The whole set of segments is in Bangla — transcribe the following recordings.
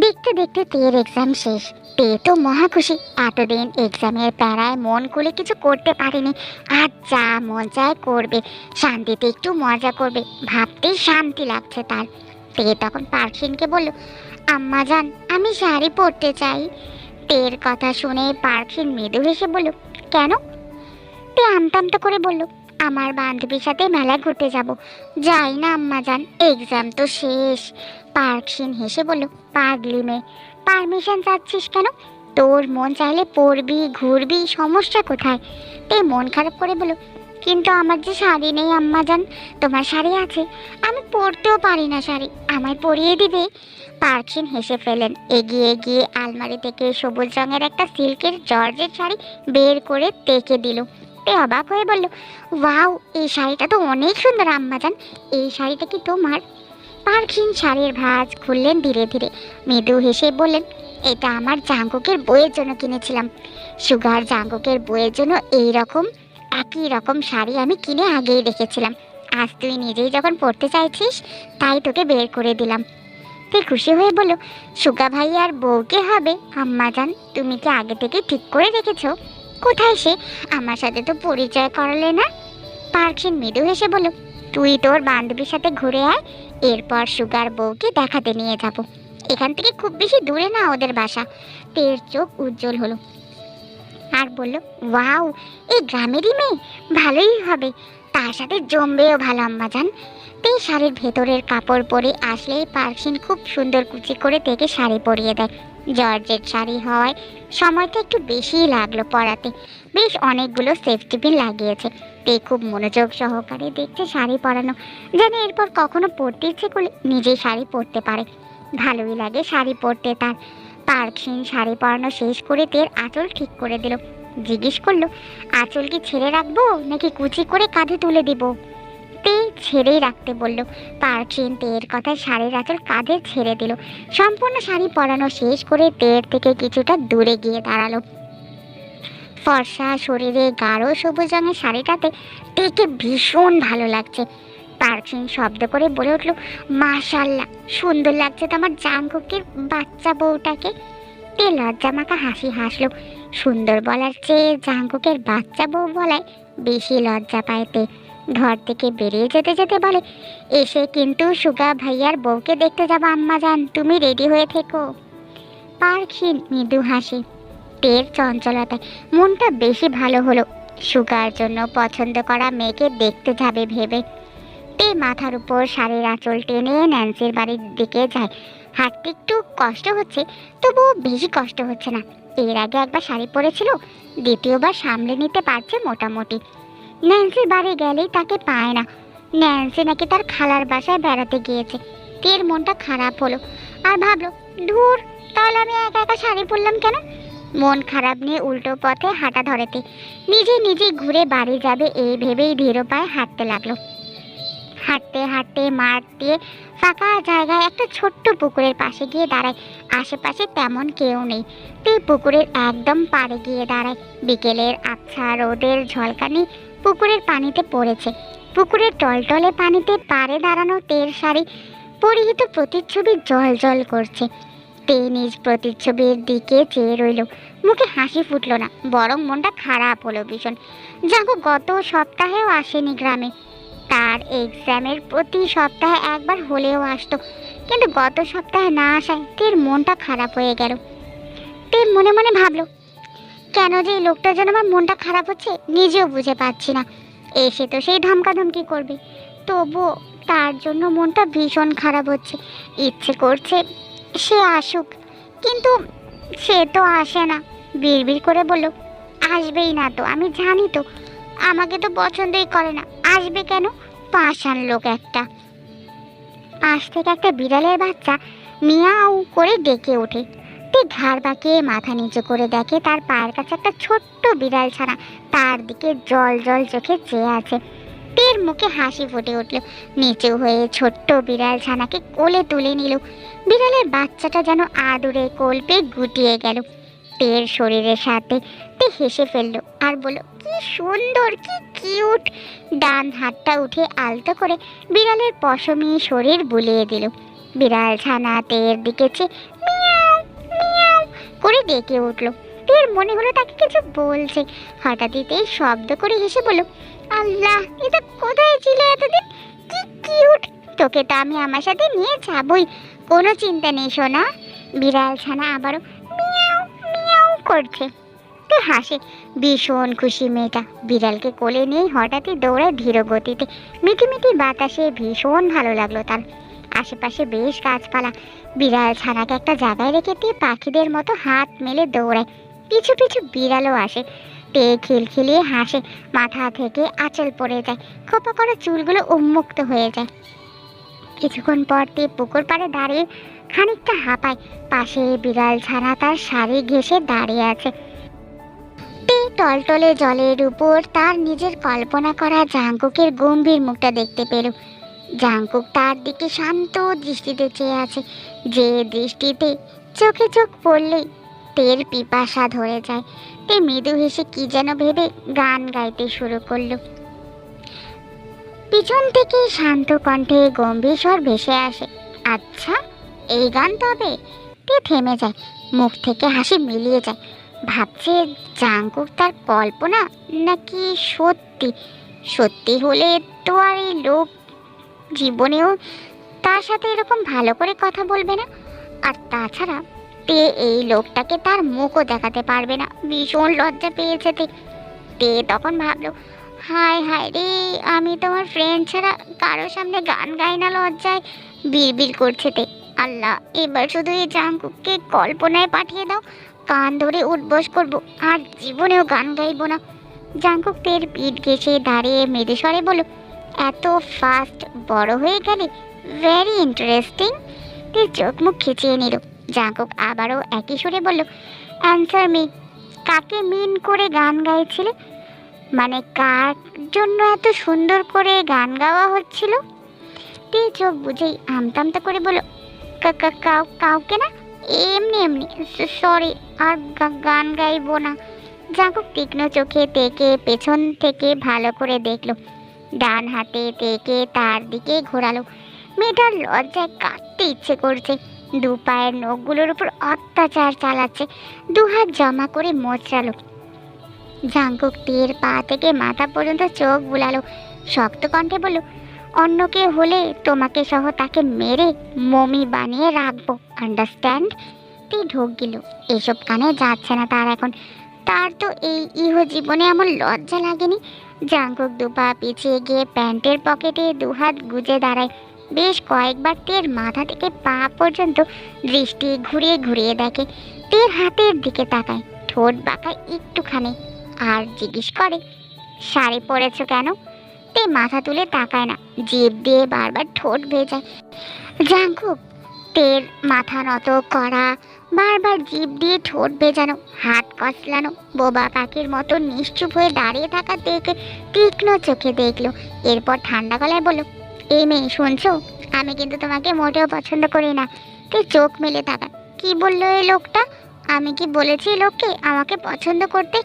দেখতে দেখতে তের এক্সাম শেষ। তে তো মহা খুশি। এতদিন এক্সামের প্যারায় মন খুলে কিছু করতে পারেনি। আর যা মন চায় করবে। শান্তিতে একটু মজা করবে। ভাবতেই শান্তি লাগছে তার। তে তখন পার্কসিনকে বলল, আম্মা জান আমি শাড়ি পরতে চাই। তের কথা শুনে পার্কসিন মৃদু হেসে বলল, কেন? তে আমতামতা করে বলল আমার বান্ধবীর সাথে মেলায় ঘুরতে যাব। যাই না, আম্মা জান এক্সাম তো শেষ। পার্কসিন হেসে বলল, পাগলি মেয়ে পারমিশন চাচ্ছিস কেন? তোর মন চাইলে পড়বি, ঘুরবি, সমস্যা কোথায়? তে মন খারাপ করে বলো কিন্তু আমার যে শাড়ি নেই, আম্মা জান তোমার শাড়ি আছে। আমি পরতেও পারি না শাড়ি, আমায় পরিয়ে দিবে। পার্কসিন হেসে ফেলেন। এগিয়ে গিয়ে আলমারি থেকে সবুজ রঙের একটা সিল্কের জর্জের শাড়ি বের করে তেকে দিল। তে অবাক হয়ে বলল, ওয়াও, এই শাড়িটা তো অনেক সুন্দর আম্মা জান এই শাড়িটা কি তোমার? পার্কসিন শাড়ির ভাঁজ খুললেন ধীরে ধীরে। মৃদু হেসে বললেন, এটা আমার জাঙ্গুকের বইয়ের জন্য কিনেছিলাম। সুগার জাঙ্গুকের বইয়ের জন্য এই রকম, একই রকম শাড়ি আমি কিনে আগেই রেখেছিলাম আজ তুই নিজেই যখন পড়তে চাইছিস, তাই তোকে বের করে দিলাম। তুই খুশি হয়ে বলো সুগা ভাই আর বউকে হবে, আম্মাজান। তুমি কি আগে থেকে ঠিক করে রেখেছো? কোথায় সে? আমার সাথে তো পরিচয় করালে না। পার্কসিন মৃদু হেসে বলো তুই তোর বান্ধবীর সাথে ঘুরে আয়, এরপর সুগার বউকে দেখাতে নিয়ে যাব। এখান থেকে খুব বেশি দূরে না ওদের বাসা। তের চোখ উজ্জ্বল হলো। আর বলল, ওয়াও, এই গ্রামেরই মেয়ে। ভালোই হবে। তার সাথে জমবেও ভালো আম্মা জান তে শাড়ির ভেতরের কাপড় পরে আসলেই পার্কসিন খুব সুন্দর কুচি করে থেকে শাড়ি পরিয়ে দেয়। জর্জেট শাড়ি হওয়ায় সময়টা একটু বেশিই লাগল পরাতে। বেশ অনেকগুলো সেফটি পিন লাগিয়েছে। তে খুব মনোযোগ সহকারে দেখছে শাড়ি পরানো। যেন এরপর কখনো পরতে ইচ্ছে করলে নিজেই শাড়ি পরতে পারে। ভালোই লাগে শাড়ি পরতে তার। পার্কসিন শাড়ি পরানো শেষ করে তের আঁচল ঠিক করে দিল। জিজ্ঞেস করল, আঁচল কি ছেড়ে রাখব নাকি কুচি করে কাঁধে তুলে দিব? তে ছেড়েই রাখতে বলল। পার্কসিন তের কথা শাড়ির আঁচল কাঁধে ছেড়ে দিল। সম্পূর্ণ শাড়ি পরানো শেষ করে তের থেকে কিছুটা দূরে গিয়ে দাঁড়াল। ফর্সা শরীরে গাঢ় সবুজ রঙের শাড়িটাতে তেকে ভীষণ ভালো লাগছে। পার্কসিন শব্দ করে বলে উঠল, মাশাল্লাহ, সুন্দর লাগছে তো আমার জাঙ্কুকের বাচ্চা বউটাকে। তে লজ্জা মাখা হাসি হাসলো। সুন্দর বলার চেয়ে জাঙ্কুকের বাচ্চা বউ বলায় বেশি লজ্জা পায় তে। ঘর থেকে বেরিয়ে যেতে যেতে বলে, এসে কিন্তু সুগা ভাইয়ার বউকে দেখতে যাব, আম্মা যান তুমি রেডি হয়ে থেকো। পার্কসিন মৃদু হাসি। তের চঞ্চলতায়। মনটা বেশি ভালো হলো। সুগার জন্য পছন্দ করা মেয়েকে দেখতে যাবে ভেবে। তে মাথার উপর শাড়ির আঁচল টেনে ন্যান্সির বাড়ির দিকে যায়। হাঁটতে একটু কষ্ট হচ্ছে, তবুও বেশি কষ্ট হচ্ছে না। এর আগে একবার শাড়ি পরেছিল, দ্বিতীয়বার সামলে নিতে পারছে মোটামুটি। ন্যান্সির বাড়ি গেলেই তাকে পায় না। ন্যান্সি নাকি তার খালার বাসায় বেড়াতে গিয়েছে। তের মনটা খারাপ হলো আর ভাবলো, ধুর, তাহলে আমি একা একা শাড়ি পরলাম কেন? মন খারাপ নিয়ে উল্টো পথে হাঁটা ধরেতে নিজে নিজে ঘুরে বাড়ি যাবে এই ভেবেই ধীর পায়ে হাঁটতে লাগল। হাঁটতে হাঁটতে মাঠ দিয়ে ফাঁকা জায়গায় একটা ছোট্ট পুকুরের পাশে গিয়ে দাঁড়ায়। আশেপাশে তেমন কেউ নেই। তুই পুকুরের একদম পাড়ে গিয়ে দাঁড়ায়। বিকেলের আচ্ছা রোদের ঝলকানি পুকুরের পানিতে পড়েছে। পুকুরের টলটলে পানিতে পাড়ে দাঁড়ানো তের শাড়ি পরিহিত প্রতিচ্ছবি জল জল করছে। তে নিজ প্রতিচ্ছবির দিকে চেয়ে রইল। মুখে হাসি ফুটলো না, বরং মনটা খারাপ হলো ভীষণ। যাকে গত সপ্তাহেও আসেনি গ্রামে। তার এক্সামের প্রতি সপ্তাহে একবার হলেও আসতো। কিন্তু গত সপ্তাহে না আসায় তের মনটা খারাপ হয়ে গেল। তের মনে মনে ভাবলো কেন যে এই লোকটার জন্য আমার মনটা খারাপ হচ্ছে নিজেও বুঝে পাচ্ছি না। এসে তো সেই ধমকাধমকি করবে। তবুও তার জন্য মনটা ভীষণ খারাপ হচ্ছে। ইচ্ছে করছে সে আসুক। কিন্তু সে তো আসে না। বিড়বিড় করে বলল, আসবেই না তো, আমি জানি তো। আমাকে তো পছন্দই করে না। আসবে কেন? পাষাণ লোক একটা। পাশ থেকে একটা বিড়ালের বাচ্চা মিয়াও করে ডেকে ওঠে। তে ঘাড় বাঁকিয়ে মাথা নিচু করে দেখে তার পায়ের কাছে একটা ছোট্ট বিড়াল ছানা। তার দিকে জল জল চোখে চেয়ে আছে। তের মুখে হাসি ফুটে উঠল। নিচু হয়ে ছোট্ট বিড়াল ছানাকে কোলে তুলে নিল। বিড়ালের বাচ্চাটা যেন আদুরে কোলপে গুটিয়ে গেল। তের শরীরের সাথে তে হেসে ফেলল আর বলল, কি সুন্দর, কি কিউট! ডান হাতটা উঠে আলতো করে বিড়ালের পশমি শরীর বুলিয়ে দিল। বিড়াল ছানা তের দিকে চেয়ে মিয়াও করে ডেকে উঠল। তের মনে হলো তাকে কিছু বলছে। হঠাৎই তে শব্দ করে হেসে বলল, আল্লাহ, এটা কোথায় ছিল এতদিন? কি কিউট। তোকে তো আমি আমার সাথে নিয়ে যাবই। কোনো চিন্তা নেই, সোনা। বিড়াল ছানা আবারও মিয়াও মিয়াও করছে। তে হাসে। ভীষণ খুশি মেয়েটা। বিড়ালকে কোলে নিয়ে হঠাৎই দৌড়ায় ধীর গতিতে। মিটিমিটি বাতাসে ভীষণ ভালো লাগল তার। আশেপাশে বেশ গাছপালা। বিড়াল ছানাকে একটা জায়গায় রেখে দিয়ে পাখিদের মতো হাত মেলে দৌড়ায়। পিছু পিছু বিড়ালও আসে। পেয়ে খিলখিলিয়ে হাসে, মাথা থেকে আঁচল পড়ে যায়, খোপা করা চুলগুলো উন্মুক্ত হয়ে যায়। কিছুক্ষণ পর তে পুকুর পাড়ে দাঁড়িয়ে খানিকটা হাঁপায়। পাশে বিড়াল ছানা তার শাড়ি ঘেঁষে দাঁড়িয়ে আছে। তে টলটলে জলের উপর তার নিজের কল্পনা করা জাঙ্কুকের গম্ভীর মুখটা দেখতে পেল। জাঙ্কুক তার দিকে শান্ত দৃষ্টিতে চেয়ে আছে। যে দৃষ্টিতে চোখে চোখ পড়লেই তের পিপাসা ধরে যায়। তে মৃদু হেসে কি যেন ভেবে গান গাইতে শুরু করল। পিছন থেকে শান্ত কণ্ঠে গম্ভীর স্বর ভেসে আসে আচ্ছা এই গান তবে? তে থেমে যায়, মুখ থেকে হাসি মিলিয়ে যায়। ভাবছে জাঙ্কুক তার কল্পনা নাকি সত্যি? সত্যি হলে তো আর এই লোক জীবনেও তার সাথে এরকম ভালো করে কথা বলবে না। আর তাছাড়া তে এই লোকটাকে তার মুখও দেখাতে পারবে না। ভীষণ লজ্জা পেয়েছে তে। তে তখন ভাবলো, হায় হায় রে, আমি তোমার ফ্রেন্ড ছাড়া কারোর সামনে গান গাই না লজ্জায়। বিড়বিড় করছে তে। আল্লাহ, এবার শুধু এই জাঙ্কুককে কল্পনায় পাঠিয়ে দাও। কান ধরে উঠবস করব, আর জীবনেও গান গাইবো না। জাঙ্কুক তের পিঠ ঘেসে দাঁড়িয়ে মৃদু স্বরে বলো এত ফাস্ট বড় হয়ে গেলে ভেরি ইন্টারেস্টিং তে চোখ মুখ খিচিয়ে নিল। জাঙ্কুক আবারও একই সুরে বলল অ্যান্সার মি কাকে মিন করে গান গাইছিলে? মানে কার জন্য এত সুন্দর করে গান গাওয়া হচ্ছিল? তে চোখ বুঝেই আমতামতা করে বলল, "কা- কা- কাউ, কাউকে না? এমনি এমনি। সরি আর গান গাইবো না। জাঙ্কুক তীক্ষ্ণ চোখে তেকে পেছন থেকে ভালো করে দেখল ডান হাতে তেকে তার দিকে ঘোরালো। মেয়েটার লজ্জায় কাটতে ইচ্ছে করছে। দু পায়ের নখগুলোর উপর অত্যাচার চালাচ্ছে। দু হাত জমা করে মোচড়ালো। জাঙ্কুক তীর পা থেকে মাথা পর্যন্ত চোখ বুলালো। শক্ত কণ্ঠে বলল অন্য কেউ হলে তোমাকে সহ তাকে মেরে মমি বানিয়ে রাখব আন্ডারস্ট্যান্ড তুই ঢোক গেল। এসব কানে যাচ্ছে না তার এখন। তার তো এই ইহ জীবনে এমন লজ্জা লাগেনি। জাঙ্কুক দুপা পিছিয়ে গিয়ে প্যান্টের পকেটে দুহাত গুজে দাঁড়ায়। বেশ কয়েকবার তের মাথা থেকে পা পর্যন্ত দৃষ্টি ঘুরিয়ে ঘুরিয়ে দেখে। তের হাতের দিকে তাকায়, ঠোঁট বাঁকায় একটুখানি, আর জিজ্ঞেস করে, শাড়ি পরেছো কেন? তে মাথা তুলে তাকায় না, জিভ দিয়ে বারবার ঠোঁট ভেজায় জাঙ্কুক, তের মাথা নত করা বারবার জিভ দিয়ে ঠোঁট ভেজানো হাত কসলানো বোবা পাখির মতো নিশ্চুপ হয়ে দাঁড়িয়ে থাকা দেখে তীক্ষ্ণ চোখে দেখল। এরপর ঠান্ডা গলায় বলল, এই মেয়ে, শুনছো? আমি কিন্তু তোমাকে মোটেও পছন্দ করি না। তুই চোখ মেলে থাকা কি বলল এই লোকটা? আমি কি বলেছি লোককে আমাকে পছন্দ করতে?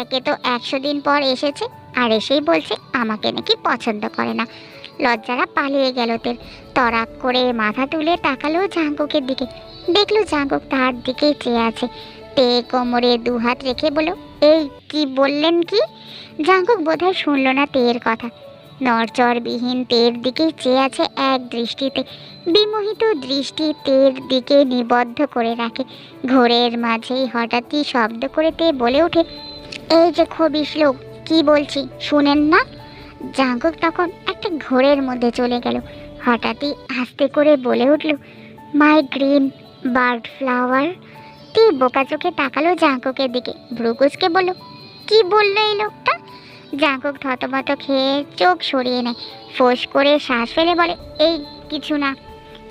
একে তো একশো দিন পর এসেছে, আর এসেই বলছে আমাকে নাকি পছন্দ করে না। লজ্জারা পালিয়ে গেল তের। তরাক করে মাথা তুলে তাকালো জাঙ্কুকের দিকে। দেখল জাঙ্কুক তার দিকেই চেয়ে আছে। পেয়ে কোমরে দু হাত রেখে বলো এই কি বললেন কি? জাঙ্কুক বোধহয় শুনলো না তের কথা। নরচরবিহীন তের দিকেই চেয়ে আছে এক দৃষ্টিতে। বিমোহিত দৃষ্টি তের দিকে নিবদ্ধ করে রাখে। ঘোরের মাঝেই হঠাৎই শব্দ করে তে বলে ওঠে, এই যে খবিস লোক, কি বলছি, শুনেন না? জাঙ্কুক তখন একটা ঘোরের মধ্যে চলে গেল। হঠাৎই আস্তে করে বলে উঠল মাই গ্রিন বার্ড ফ্লাওয়ার? তে বোকা চোখে তাকালো জাঙ্কুকের দিকে। ভ্রুকুচকে বলল, কি বলল এই লোকটা? জাঙ্কুক থতমত খেয়ে চোখ সরিয়ে নেয়। ফোঁস করে শ্বাস ফেলে বলে, এই কিছু না।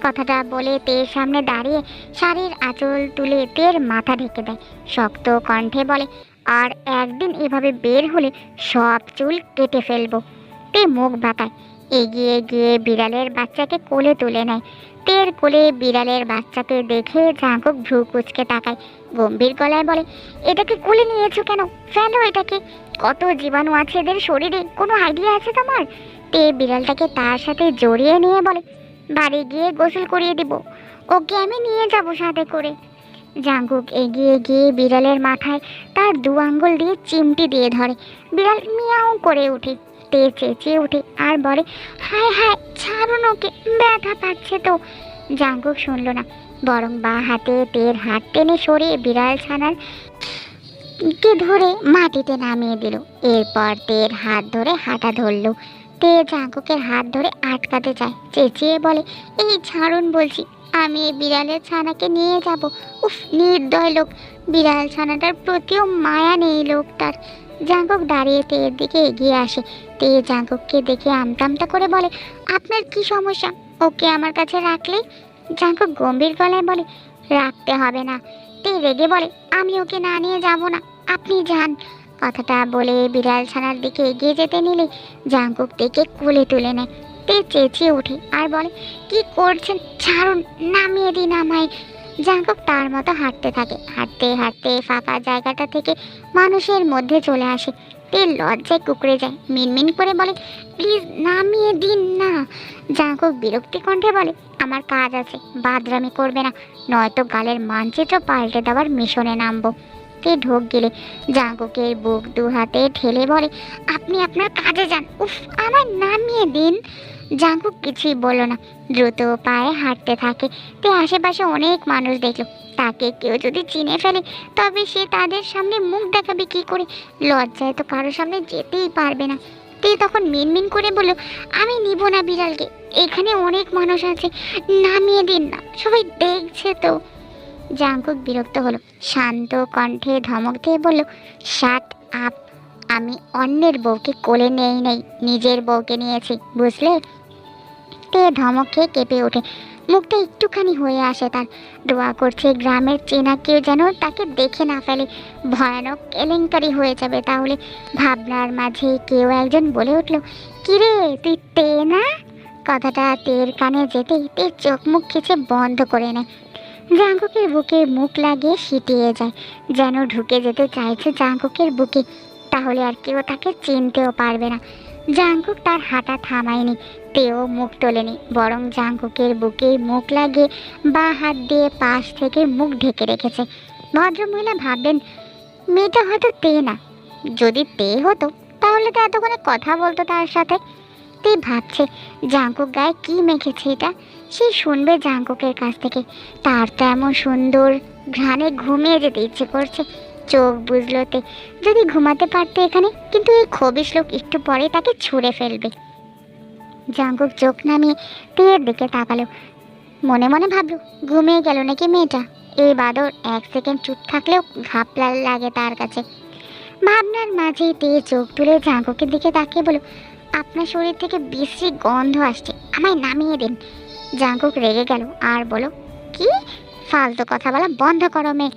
কথাটা বলে তের সামনে দাঁড়িয়ে শাড়ির আঁচল তুলে তের মাথা ঢেকে দেয়। শক্ত কণ্ঠে বলে, আর একদিন এভাবে বের হলে সব চুল কেটে ফেলব। তে মুখ বাঁকায়। এগিয়ে গিয়ে বিড়ালের বাচ্চাকে কোলে তুলে নেয়। তের কোলে বিড়ালের বাচ্চাকে দেখে জাঁকুক ভ্রু কুচকে তাকায়। গম্ভীর গলায় বলে এটাকে কোলে নিয়েছো কেন? ফেলো এটাকে। কত জীবাণু আছে এদের শরীরে, কোনো আইডিয়া আছে তোমার? তে বিড়ালটাকে তার সাথে জড়িয়ে নিয়ে বলে, বাড়ি গিয়ে গোসল করিয়ে দিব। ওকে আমি নিয়ে যাব সাথে করে। জাঙ্কুক এগিয়ে গিয়ে বিড়ালের মাথায় তার দু আঙ্গুল দিয়ে চিমটি দিয়ে ধরে। বিড়াল মিয়াও করে ওঠে তে চেঁচিয়ে ওঠে আর বলে, হায় হায়, ছাড়ুন ওকে, ব্যথা পাচ্ছে তো। জাঙ্কুক শুনল না, বরং বা হাতে তের হাত টেনে সরিয়ে বিড়াল ছানার কে ধরে মাটিতে নামিয়ে দিল। এরপর তের হাত ধরে হাঁটা ধরলো। তে জাঙ্কুকের হাত ধরে আটকাতে চায় চেঁচিয়ে বলে, এই ছাড়ুন বলছি, আমি এই বিড়ালের ছানাকে নিয়ে যাব। উফ, নির্দয় লোক, বিড়াল ছানাটার প্রতিও মায়া নেই লোকটার। জাঙ্কুক দাঁড়িয়ে তের দিকে এগিয়ে আসে। তে জাঙ্কুককে দেখে আমতামতা করে বলে, আপনার কি সমস্যা? ওকে আমার কাছে রাখলে? জাঙ্কুক গম্ভীর গলায় বলে, রাখতে হবে না। তে রেগে বলে, আমি ওকে না নিয়ে যাব না, আপনি যান। কথাটা বলে বিড়াল ছানার দিকে এগিয়ে যেতে নিলে জাঙ্কুক থেকে কোলে তুলে নেয়। তে চেঁচিয়ে ওঠে আর বলে, কি করছেন? ছাড়ুন, নামিয়ে দিন আমায়। জাঙ্কুক তার মতো হাঁটতে থাকে। হাঁটতে হাঁটতে ফাঁকা জায়গাটা থেকে মানুষের মধ্যে চলে আসে। তে লজ্জায় কুকড়ে যায়। মিনমিন করে বলে, প্লিজ নামিয়ে দিন না। জাঙ্কুক বিরক্তি কণ্ঠে বলে, আমার কাজ আছে, বাদরামি করবে না। নয়তো গালের মানচিত্র পাল্টে দেওয়ার মিশনে নামবো। তে ঢোক গেলে জাঙ্কুকের বুক দু হাতে ঠেলে বলে, আপনি আপনার কাজে যান। উফ আমার নামিয়ে দিন। জাঙ্কুক কিছুই বলল না। দ্রুত পায়ে হাঁটতে থাকে। তে আশেপাশে অনেক মানুষ দেখল। তাকে কেউ যদি চিনে ফেলে, তবে সে তাদের সামনে মুখ দেখাবে কি করে? লজ্জায় তো কারোর সামনে যেতেই পারবে না। তে তখন মিনমিন করে বলল, আমি নিব না বিড়ালকে। এখানে অনেক মানুষ আছে। নামিয়ে দিন না। সবাই দেখছে তো। জাঙ্কুক বিরক্ত হলো। শান্ত কণ্ঠে ধমক দিয়ে বলল সাত আপ আমি অন্যের বউকে কোলে নেই নেই, নিজের বউকে নিয়েছি, বুঝলে? তে ধমক খেয়ে কেঁপে ওঠে। মুখটা একটুখানি হয়ে আসে তার। দোয়া করছে গ্রামের চেনা কেউ যেন তাকে দেখে না ফেলে। ভয়ানক কেলেঙ্কারি হয়ে যাবে তাহলে। ভাবনার মাঝে কেউ একজন বলে উঠল, কিরে, তুই তে না কথাটা তের কানে যেতে তে চোখ মুখ খিচে বন্ধ করে নেয়। জাঙ্কুকের বুকে মুখ লাগিয়ে সিটিয়ে যায়। যেন ঢুকে যেতে চাইছে জাঙ্কুকের বুকে। তাহলে আর কেউ তাকে চিনতেও পারবে না। জাঙ্কুক তার হাঁটা থামায়নি, তেও মুখ তোলেনি, বরং জাঙ্কুকের বুকে মুখ লাগিয়ে বা হাত দিয়ে পাশ থেকে মুখ ঢেকে রেখেছে। ভদ্রমহিলা ভাববেন মেয়েটা হয়তো তে না। যদি তে হতো, তাহলে তো এতক্ষণে কথা বলতো তার সাথে। তে ভাবছে, জাঙ্কুক গায়ে কি মেখেছে এটা? সে শুনবে জাঙ্কুকের কাছ থেকে। তার তো এমন সুন্দর ঘ্রাণে ঘুমিয়ে যেতে ইচ্ছে করছে। চোখ বুঝলোতে যদি ঘুমাতে পারতো এখানে, কিন্তু এই খবিস লোক একটু পরে তাকে ছুঁড়ে ফেলবে। জাঙ্কুক চোখ নামিয়ে তেয়ের দিকে তাকালো। মনে মনে ভাবলো, ঘুমিয়ে গেল নাকি মেয়েটা? এই বাদর এক সেকেন্ড চুপ থাকলেও ঘাপলা লাগে তার কাছে। ভাবনার মাঝেই তেয়ে চোখ তুলে জাঙ্কুকের দিকে তাকিয়ে বলো আপনার শরীর থেকে বিশ্রী গন্ধ আসছে, আমায় নামিয়ে দিন। জাঙ্কুক রেগে গেল আর বলো কি? ফালতু কথা বলা বন্ধ করো মেয়ে।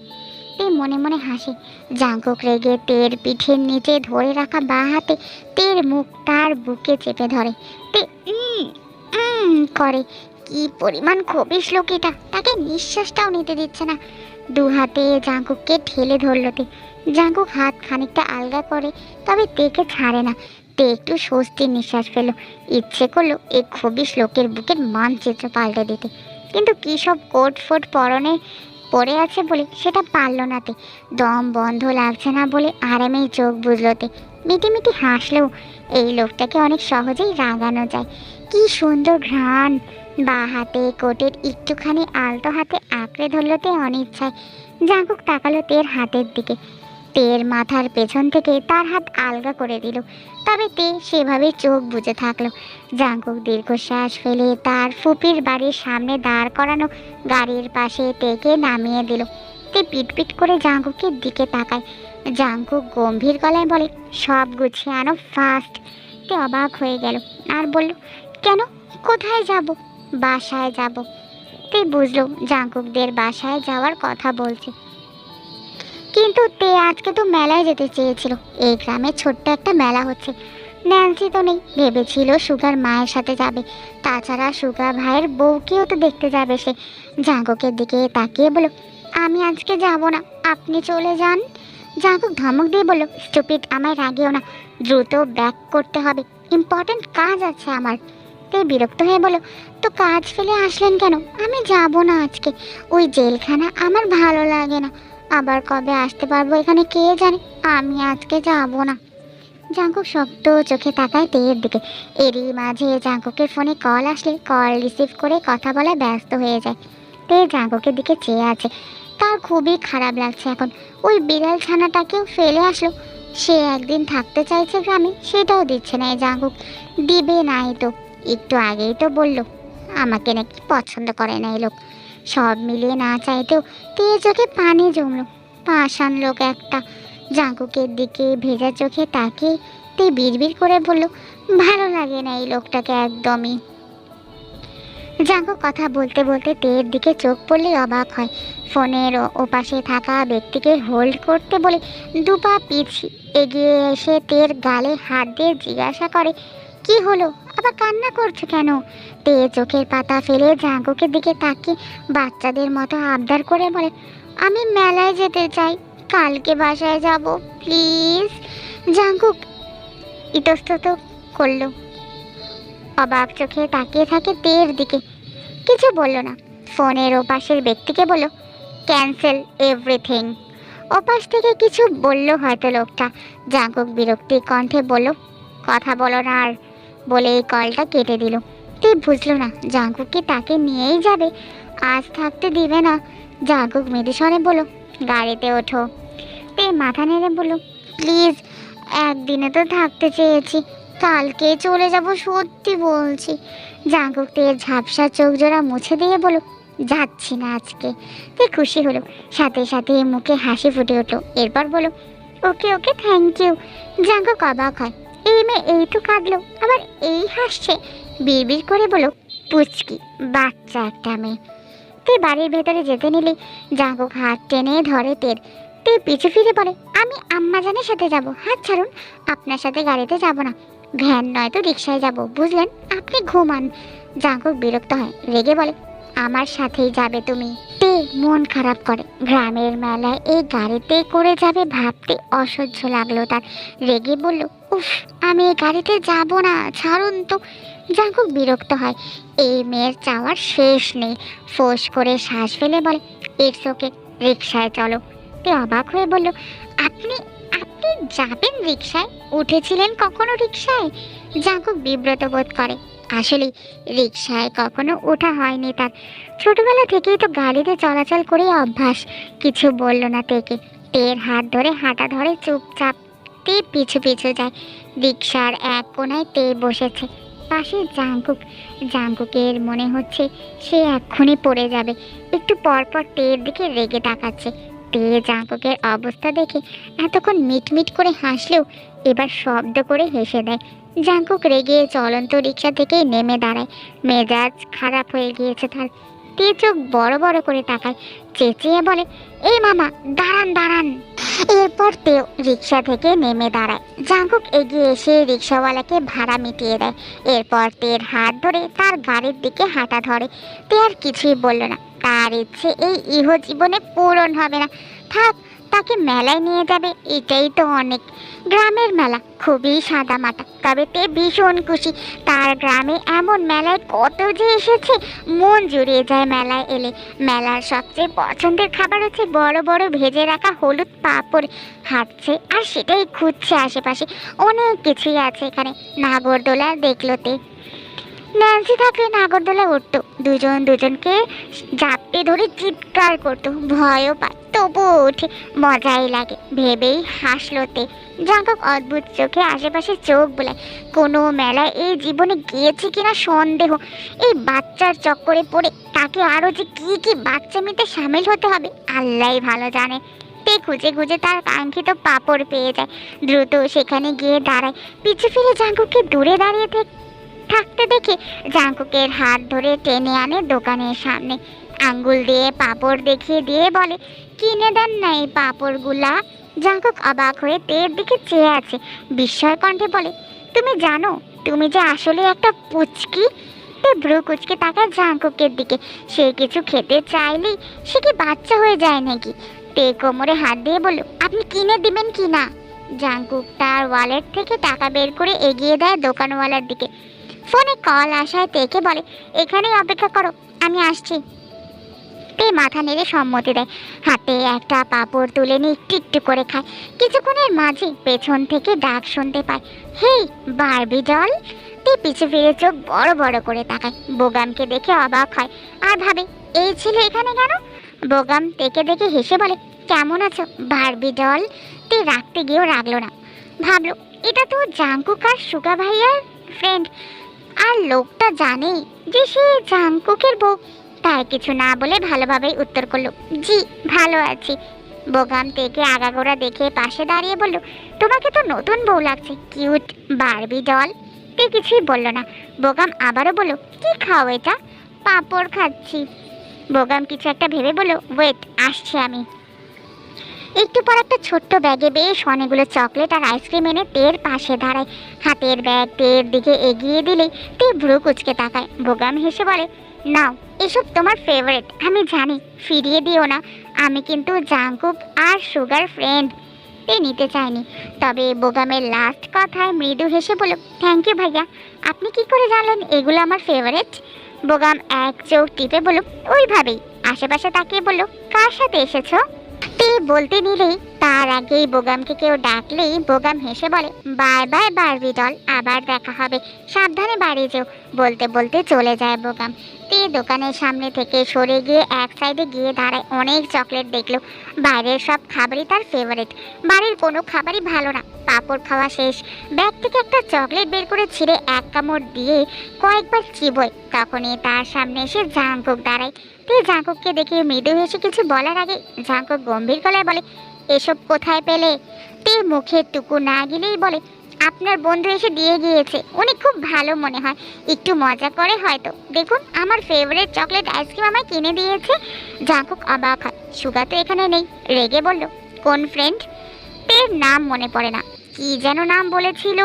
তে মনে মনে হাসে। জাঙ্কুক রেগে তের পিঠের নিচে ধরে রাখা বা হাতে, তের মুখ তার বুকে চেপে ধরে। তে করে। কি পরিমাণ খবিস লোক এটা তাকে নিঃশ্বাসটাও নিতে দিচ্ছে না। দু হাতে জাঙ্কুককে ঠেলে ধরলো তে। জাঙ্কুক হাত খানিকটা আলগা করে, তবে তেকে ছাড়ে না। তে একটু স্বস্তির নিঃশ্বাস ফেলল। ইচ্ছে করল এই খবিস লোকের বুকের মানচিত্র পাল্টে দিতে। কিন্তু কী সব কোট ফোট পরনে পড়ে আছে বলে সেটা পারল না তে। দম বন্ধ লাগছে না বলে আরামেই চোখ বুঝলোতে মিটি মিটি হাসলেও এই লোকটাকে অনেক সহজেই রাগানো যায়। কি সুন্দর ঘ্রাণ। বা হাতে কোটের একটুখানি আলতো হাতে আঁকড়ে ধরলতে অনিচ্ছায়। জাঁকুক তাকালো তের হাতের দিকে। তের মাথার পেছন থেকে তার হাত আলগা করে দিল। তবে তে সেভাবে চোখ বুজে থাকল। জাঙ্কুক দীর্ঘশ্বাস ফেলে তার ফুপির বাড়ির সামনে দাঁড় করানো গাড়ির পাশে টেকে নামিয়ে দিল। তে পিটপিট করে জাঙ্কুকের দিকে তাকায়। জাঙ্কুক গম্ভীর গলায় বলে, সব গুছিয়ে আনো ফাস্ট তে অবাক হয়ে গেল আর বলল, কেন? কোথায় যাব? বাসায় যাব? তে বুঝলো, জাঙ্কুকদের বাসায় যাওয়ার কথা বলছে। কিন্তু তে আজকে তো মেলায় যেতে চেয়েছিল। এই গ্রামে ছোট্ট একটা মেলা হচ্ছে। ন্যান্সি তো নেই, ভেবেছিল সুগার মায়ের সাথে যাবে। তাছাড়া সুগা ভাইয়ের বউকেও তো দেখতে যাবে সে। জাঙ্কুকের দিকে তাকিয়ে বলো আমি আজকে যাব না, আপনি চলে যান। জাঙ্কুক ধমক দিয়ে বলল, স্টুপিড, আমায় রাগিও না, দ্রুত ব্যাক করতে হবে ইম্পর্ট্যান্ট কাজ আছে আমার। তে বিরক্ত হয়ে বলো তো কাজ ফেলে আসলেন কেন? আমি যাব না আজকে। ওই জেলখানা আমার ভালো লাগে না। আবার কবে আসতে পারব এখানে কে জানে? আমি আজকে যাব না। জাঙ্কুক শক্ত চোখে তাকায় তেয়ের দিকে। এরই মাঝে জাঙ্কুকের ফোনে কল আসলে, কল রিসিভ করে কথা বলা ব্যস্ত হয়ে যায়। তে জাঙ্কুকের দিকে চেয়ে আছে। তার খুবই খারাপ লাগছে এখন। ওই বিড়াল ছানাটাকেও ফেলে আসলো। সে একদিন থাকতে চাইছে গ্রামে, সেটাও দিচ্ছে না এই জাঙ্কুক। দিবে নাই তো। একটু আগেই তো বলল, আমাকে নাকি পছন্দ করে না এই লোক। সব মিলিয়ে না চাইতেও তে চোখে পানি জমলো। পাষাণ লোক একটা জাঙ্কুকের দিকে ভেজা চোখে তাকিয়ে তে বিড়বিড় করে বলল, ভালো লাগে না এই লোকটাকে একদমই। জাঙ্কু কথা বলতে বলতে তের দিকে চোখ পড়লেই অবাক হয়। ফোনের ওপাশে থাকা ব্যক্তিকে হোল্ড করতে বলে দুপা পিছি এগিয়ে এসে তের গালে হাত দিয়ে জিজ্ঞাসা করে কি হলো? আবার কান্না করছ কেন? তে চোখের পাতা ফেলে জাঙ্কুকের দিকে তাকিয়ে বাচ্চাদের মতো আবদার করে বলে, আমি মেলায় যেতে চাই। কালকে বাসায় যাব, প্লিজ। জাঙ্কুক ইতস্তত করল। অবাক চোখে তাকিয়ে থাকে তের দিকে। কিছু বলল না। ফোনের ওপাশের ব্যক্তিকে বলল, ক্যান্সেল এভরিথিং। ওপাশ থেকে কিছু বলল হয়তো লোকটা। জাঙ্কুক বিরক্তি কণ্ঠে বলল, কথা বলো না আর। বলে এই কলটা কেটে দিল। তুই বুঝলো না, জাঙ্কুক কি তাকে নিয়েই যাবে? আজ থাকতে দিবে না, জাঙ্কুক মেডিসনে বলো, গাড়িতে ওঠো। তে মাথা নেড়ে বলো, প্লিজ, একদিনে তো থাকতে চেয়েছি, কালকে চলে যাব সত্যি বলছি। জাঙ্কুক তের ঝাপসা চোখ জোড়া মুছে দিয়ে বলো, যাচ্ছি না আজকে। তে খুশি হলো, সাথে সাথে মুখে হাসি ফুটে উঠল এরপর বলো, okay okay thank you Jungkook অবাক হয় এই মেয়ে এইটু কাঁদলো আবার এই হাসছে। বিড়বিড় করে বলো পুচকি, বাচ্চা একটা মেয়ে। তে বাড়ির ভেতরে যেতে নিলে জাঙ্কুক হাত টেনে ধরে তের। তে পিছু ফিরে পড়ে, আমি আম্মাজানের সাথে যাব। হাত ছাড়ুন, আপনার সাথে গাড়িতে যাব না। ভ্যান নয় তো, রিক্সায় যাব। বুঝলেন, আপনি ঘুমান। জাঙ্কুক বিরক্ত হয়, রেগে বলে, আমার সাথেই যাবে তুমি। তে মন খারাপ করে। গ্রামের মেলায় এই গাড়িতে করে যাবে ভাবতে অসহ্য লাগল তার। রেগে বলল উফ, আমি এই গাড়িতে যাব না, ছাড়ুন তো। যা জাঙ্কুক বিরক্ত হয়। এই মেয়ের চাওয়ার শেষ নেই। ফোঁস করে শ্বাস ফেলে বলে ইটস ওকে রিক্সায় চলো। তে অবাক হয়ে বলল, আপনি আপনি যাবেন রিক্সায় উঠেছিলেন কখনো রিক্সায় যা জাঙ্কুক বিব্রত বোধ করে। আসলে রিক্সায় কখনো ওঠা হয়নি তার। ছোটবেলা থেকেই তো গাড়িতে চলাচল করে অভ্যাস। কিছু বলল না তেকে তের হাত ধরে হাঁটা ধরে চুপচাপ তে পিছু পিছু যায়। রিক্সার এক কোনায় তে বসেছে পাশে জাঙ্কুক। জাঙ্কুকের মনে হচ্ছে সে এক্ষুনি পড়ে যাবে। একটু পর পর তের দিকে রেগে তাকাচ্ছে। তে জাঙ্কুকের অবস্থা দেখে এতক্ষণ মিটমিট করে হাসলেও এবার শব্দ করে হেসে দেয়। জাঙ্কুক রেগে চলন্ত রিক্সা থেকেই নেমে দাঁড়ায়। মেজাজ খারাপ হয়ে গিয়েছে তার। তে চোখ বড় বড় করে তাকায়। চেঁচিয়ে বলে এ মামা, দাঁড়ান দাঁড়ান। এরপর তেও রিক্সা থেকে নেমে দাঁড়ায়। জাঙ্কুক এগিয়ে এসে রিক্সাওয়ালাকে ভাড়া মিটিয়ে দেয়। এরপর তের হাত ধরে তার গাড়ির দিকে হাঁটা ধরে। তে আর কিছুই বলল না। তার ইচ্ছে এই ইহ জীবনে পূরণ হবে না। থাক তাকে মেলায় নিয়ে যাবে, এটাই তো অনেক। গ্রামের মেলা খুবই সাদা মাটা তবে তে ভীষণ খুশি। তার গ্রামে এমন মেলায় কত যে এসেছে, মন জুড়িয়ে যায় মেলায় এলে। মেলার সবচেয়ে পছন্দের খাবার হচ্ছে বড় বড় ভেজে রাখা হলুদ পাঁপড়। হাঁটছে আর সেটাই খুঁজছে আশেপাশে। অনেক কিছুই আছে এখানে। নাগরদোলা দেখল তে। ন্যান্সি থাকলে নাগরদোলা উঠতো। দুজন দুজনকে জাপটে ধরে চিৎকার করতো। ভয়ও পায়, তবুও ওঠে। মজাই লাগে, ভেবেই হাসলোতে জাঙ্কক অদ্ভুত চোখে আশেপাশে চোখ বোলায়। কোনো মেলায় এই জীবনে গিয়েছে কিনা সন্দেহ। এই বাচ্চার চক্করে পড়ে তাকে আরও যে কী কী বাচ্চা মেয়েতে সামিল হতে হবে আল্লাহ ভালো জানে। তে খুঁজে খুঁজে তার কাঙ্ক্ষিত পাপড় পেয়ে যায়। দ্রুত সেখানে গিয়ে দাঁড়ায়। পিছু ফিরে জাঙ্কুককে দূরে দাঁড়িয়ে থাক- থাকতে দেখে জাঙ্কুকের হাত ধরে টেনে আনে দোকানের সামনে। আঙ্গুল দিয়ে পাপড় দেখিয়ে দিয়ে বলে, কিনে দেন না এই পাপড়গুলা? জাঙ্কুক অবাক হয়ে তের দিকে চেয়ে আছে। বিস্ময় কণ্ঠে বলে, তুমি জানো, তুমি যে আসলে একটা পুচকি? তে ভ্রু কুচকে তাকায় জাঙ্কুকের দিকে। সে কিছু খেতে চাইলেই সে কি বাচ্চা হয়ে যায় নাকি? তে কোমরে হাত দিয়ে বলল, আপনি কিনে দিবেন কি না? জাঙ্কুক তার ওয়ালেট থেকে টাকা বের করে এগিয়ে দেয় দোকানওয়ালার দিকে। ফোনে কল আসায় তেকে বলে, এখানেই অপেক্ষা করো, আমি আসছি। তে মাথা নেড়ে সম্মতি দেয়। হাতে একটা পাপড় তুলে নিয়ে একটু একটু করে খায়। কিছুক্ষণের মাঝে পেছন থেকে ডাক শুনতে পায়, হেই, বারবি ডল তে পিছু ফিরে চোখ বড় বড় করে তাকায়। বোগামকে দেখে অবাক হয়। আর ভাবে, এই ছিল এখানে কেন? বোগাম তেকে দেখে হেসে বলে, কেমন আছো, বারবি ডল তে রাখতে গিয়েও রাখল না। ভাবলো, এটা তো জাঙ্কুকার সুগা ভাইয়ার ফ্রেন্ড আর লোকটা জানে যে সে জাঙ্কুকের বউ। তাই কিছু না বলে ভালোভাবেই উত্তর করল, জি, ভালো আছি। বোগাম থেকে আগাগোড়া দেখে পাশে দাঁড়িয়ে বলল, তোমাকে তো নতুন বউ লাগছে, কিউট, বারবি ডল। তে কিছুই বলল না। বোগাম আবারও বলল, কি খাও এটা? পাঁপড় খাচ্ছি। বোগাম কিছু একটা ভেবে বলল, ওয়েট, আসছি আমি। একটু পর একটা ছোট্ট ব্যাগে বেশ অনেকগুলো চকলেট আর আইসক্রিম এনে তের পাশে দাঁড়ায়। হাতের ব্যাগ তের দিকে এগিয়ে দিলে তে ভ্রু কুচকে তাকায়। বোগাম হেসে বলে, নাও, এসব তোমার ফেভারিট আমি জানি, ফিরিয়ে দিও না। আমি কিন্তু জাঙ্কুক আর সুগার ফ্রেন্ড তে নিতে চাইনি তবে বোগামের লাস্ট কথায় মৃদু হেসে বলল থ্যাংক ইউ ভাইয়া, আপনি কি করে জানলেন এগুলো আমার ফেভারিট বোগাম এক চোখ টিপে বলল, ওইভাবেই। আশেপাশে তাকিয়ে বলল, কার সাথে এসেছ? বলতে নিলেই তার আগেই বোগামকে কেউ ডাকলেই বোগাম হেসে বলে, বাই বাই, বারবি ডল আবার দেখা হবে। সাবধানে বাড়ি যেও। বলতে বলতে চলে যায় বোগাম। তে দোকানের সামনে থেকে সরে গিয়ে এক সাইডে গিয়ে দাঁড়ায় অনেক চকলেট দেখল। বাইরের সব খাবারই তার ফেভারিট বাড়ির কোনো খাবারই ভালো না। পাঁপড় খাওয়া শেষ। ব্যাগ থেকে একটা চকলেট বের করে ছিঁড়ে এক কামড় দিয়ে কয়েকবার চিবোয়। তখনই তার সামনে এসে জাঙ্কুক দাঁড়ায়। তে জাঙ্কুককে দেখে মৃদু হেসে কিছু বলার আগে জাঙ্কুক গম্ভীর গলায় বলে, এসব কোথায় পেলে? তে মুখের টুকু না গেলেই বলে, আপনার বন্ধু এসে দিয়ে গিয়েছে। উনি খুব ভালো মনে হয়। একটু মজা করে হয়তো। দেখুন, আমার ফেভারিট চকলেট আইসক্রিম আমায় কিনে দিয়েছে। জাঙ্কুক অবাক হয়। সুগা তো এখানে নেই। রেগে বলল, কোন ফ্রেন্ড তের নাম মনে পড়ে না। কি যেন নাম বলেছিল?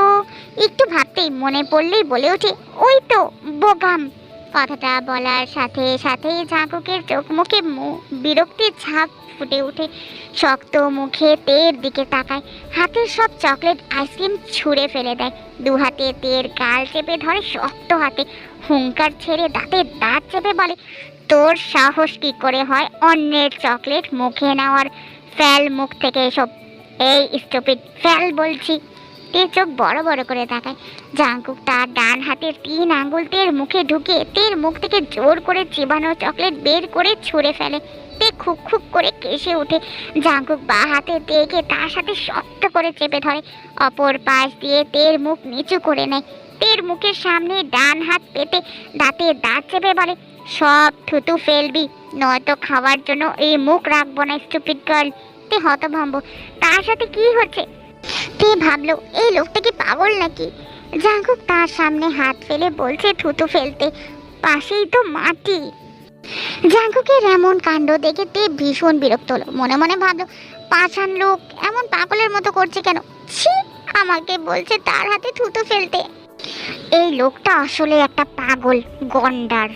একটু ভাবতেই মনে পড়লেই বলে ওঠে, ওই তো বোগাম। কথাটা বলার সাথে সাথেই ঝাঁকুকের চোখ মুখে বিরক্তির ছাপ ফুটে ওঠে। শক্ত মুখে তের দিকে তাকায়। হাতের সব চকলেট আইসক্রিম ছুঁড়ে ফেলে দেয়। দু হাতে তের গাল চেপে ধরে শক্ত হাতে। হুঙ্কার ছেড়ে দাঁতে দাঁত চেপে বলে, তোর সাহস কি করে হয় অন্যের চকলেট মুখে নেওয়ার? ফ্যাল মুখ থেকে এসব এই স্টপিড ফ্যাল বলছি। তে চোখ বড় বড় করে তাকায়। জাঙ্কুক তার ডান হাতের তিন আঙ্গুল তের মুখে ঢুকে তের মুখ থেকে জোর করে চিবানো চকলেট বের করে ছুঁড়ে ফেলে। তে খুক খুক করে কেসে ওঠে জাঙ্কুক বা হাতে তেকে তার সাথে শক্ত করে চেপে ধরে। অপর পাশ দিয়ে তের মুখ নিচু করে নেয়। তের মুখের সামনে ডান হাত পেতে দাঁতে দাঁত চেপে বলে, সব থুতু ফেলবি, নয়তো খাওয়ার জন্য এই মুখ রাখব না স্টুপিড গার্ল তে হতভম্ব। তার সাথে কি হচ্ছে? তে ভাবলো এই লোকটা কি পাগল নাকি? জাঙ্কুক তার সামনে হাত ফেলে বলছে থুতু ফেলতে, পাশেই তো মাটি। জাঙ্কুকের এমন কাণ্ড দেখে তে ভীষণ বিরক্ত হলো। মনে মনে ভাবলো পাঁচান লোক এমন পাগলের মতো করছে কেন? ছি, আমাকে বলছে তার হাতে থুতু ফেলতে। এই লোকটা আসলে একটা পাগল, গন্ডার।